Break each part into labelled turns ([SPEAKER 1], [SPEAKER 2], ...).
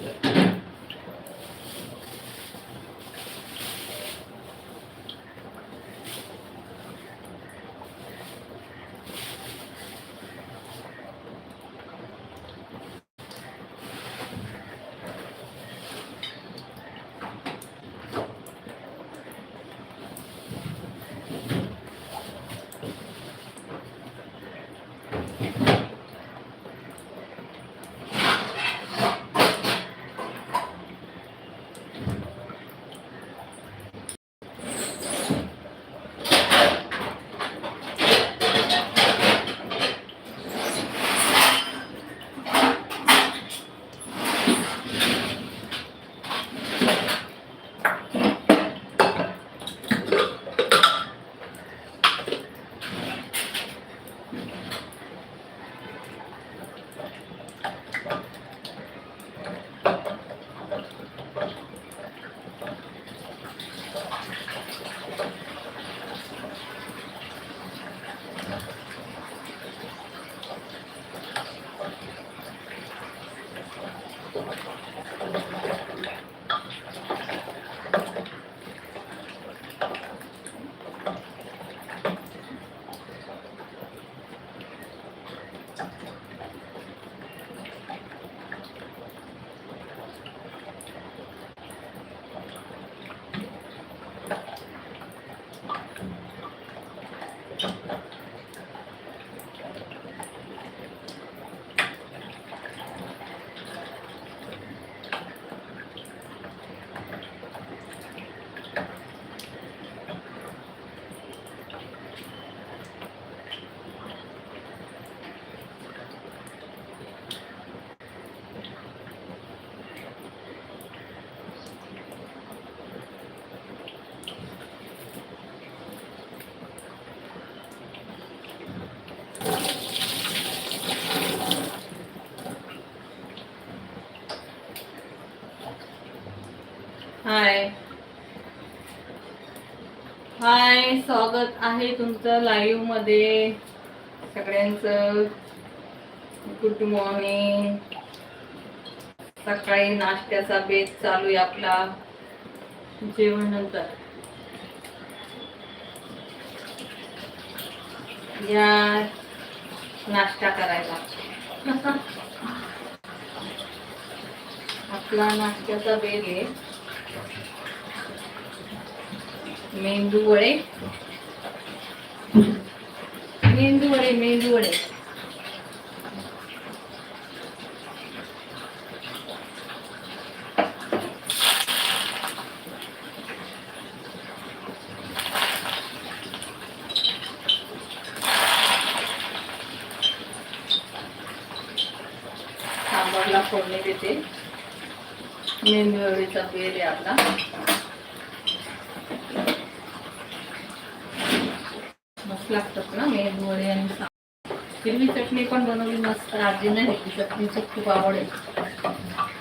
[SPEAKER 1] Yeah. हाय. हाय स्वागत आहे तुमचं लाईव्हमध्ये. सगळ्यांचं. गुड मॉर्निंग सकाळी नाश्त्याचा बेत चालू आहे आपला. जेवण नंतर. या नाश्ता करायला. आपला नाश्त्याचा बेल आहे. मेंदू वडे मेंदू वडे मेंदू वडे सांबारला फोडणी देते मेंदू वडीचा बेल आहे आपला. मस्त लागतात ना मेंदू आणि हिरवी चटणी पण बनवली मस्त. आजीने. हिरवी चटणीची खूप आवड आहे.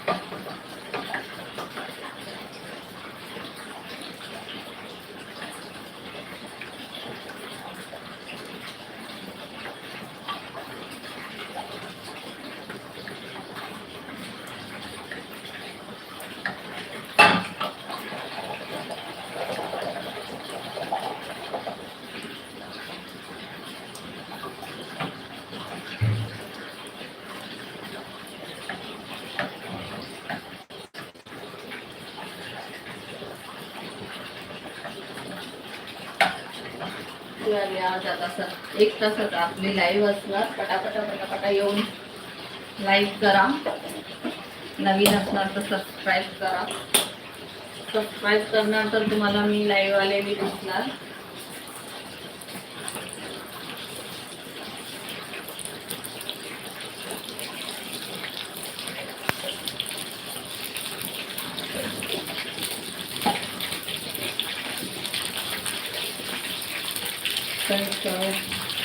[SPEAKER 1] या आज आता एक तासात आपली लाईव्ह असणार. पटापटा पटापटा येऊन लाईक करा. नवीन असणार तर सबस्क्राईब करा. सबस्क्राईब करणार तर तुम्हाला मी लाईव्ह आलेली दिसणार.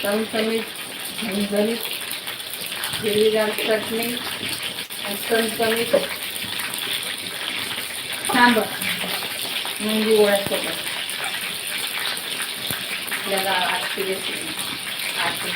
[SPEAKER 1] चमचमीत झणझणीत हिरवीगार चटणी आणि चमचमीत सांबर मुंगी ओळखतो आपल्याला आजची रेसिपी आजची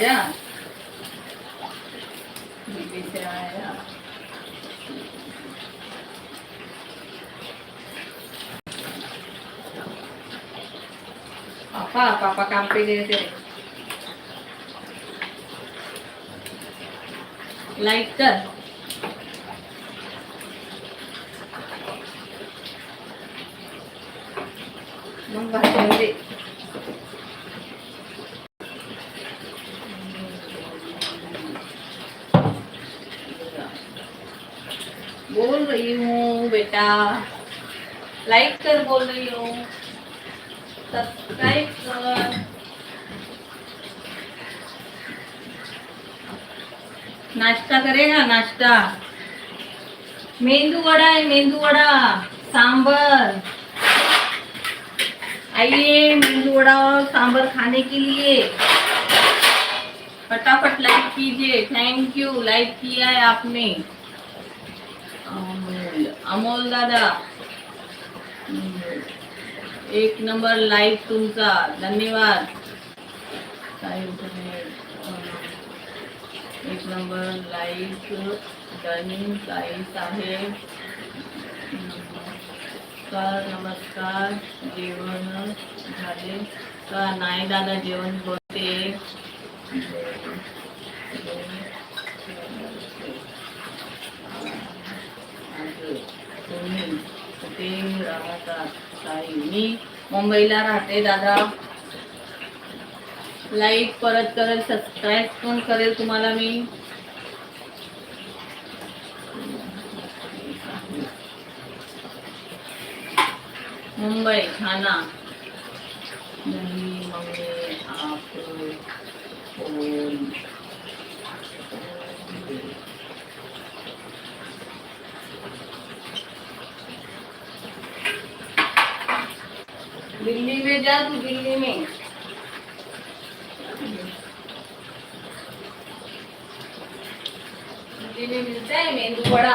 [SPEAKER 1] राजा दिल्ली से आया पापा पापा काम पे बोल रही हूँ, बेटा। लाइक कर बोल रही हूँ। सब्सक्राइब कर। नाश्ता करेगा, नाश्ता। मेंदू वड़ा है, मेंदू वड़ा। सांबर आइए मेंदू वड़ा और सांबर खाने के लिए। फटाफट लाइक कीजिए। थैंक यू लाइक किया है आपने। अमोल दादा. एक नंबर लाईक तुमचा. धन्यवाद. तुम्ही, uh, एक नंबर लाईक डनिंग ताई साहेब का नमस्कार. जेवण झाले का? नाही दादा जेवण बोलते कुठे राहतात मी मुंबईला राहते दादा. लाईक परत करेल सबस्क्राईब पण करेल तुम्हाला मी. मुंबई ठाणा नहीं मम्मी आप फोन दिल्ली दिल्ली में दिल्ली में मिलता है मेंदू बड़ा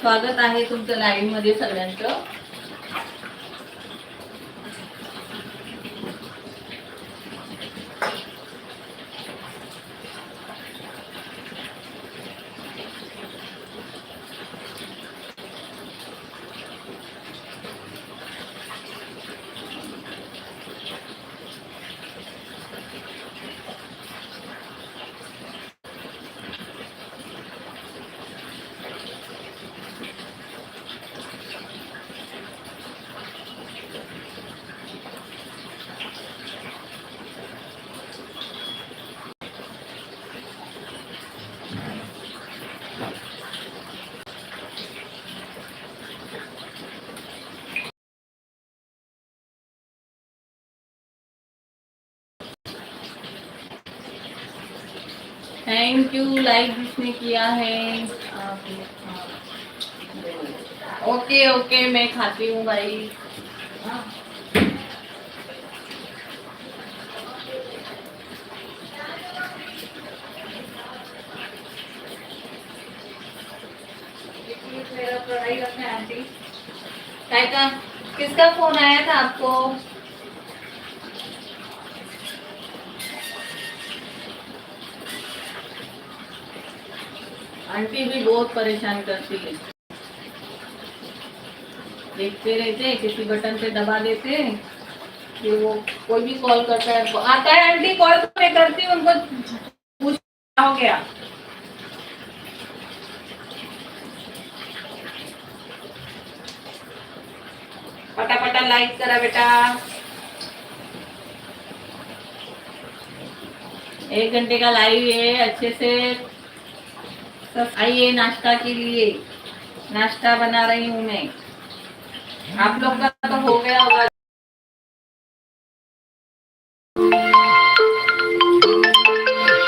[SPEAKER 1] स्वागत आहे तुमचं लाईव्हमध्ये सगळ्यांचं. थैंक यू लाइक जिसने किया है। ओके ओके मैं खाती हूँ भाई मेरा पढ़ाई करना आंटी। किसका फ़ोन आया था आपको? आंटी भी बहुत परेशान करती है। देखते रहते किसी बटन पे दबा देते कि वो कोई भी कॉल करता है आता है आंटी, कॉल मैं करती हूँ, उनको पूछ हो गया। पटापटा लाइक करा बेटा। एक घंटे का लाइव है, अच्छे से। आइए नाश्ता के लिए। नाश्ता बना रही हूँ मैं। आप लोग का तो हो गया होगा।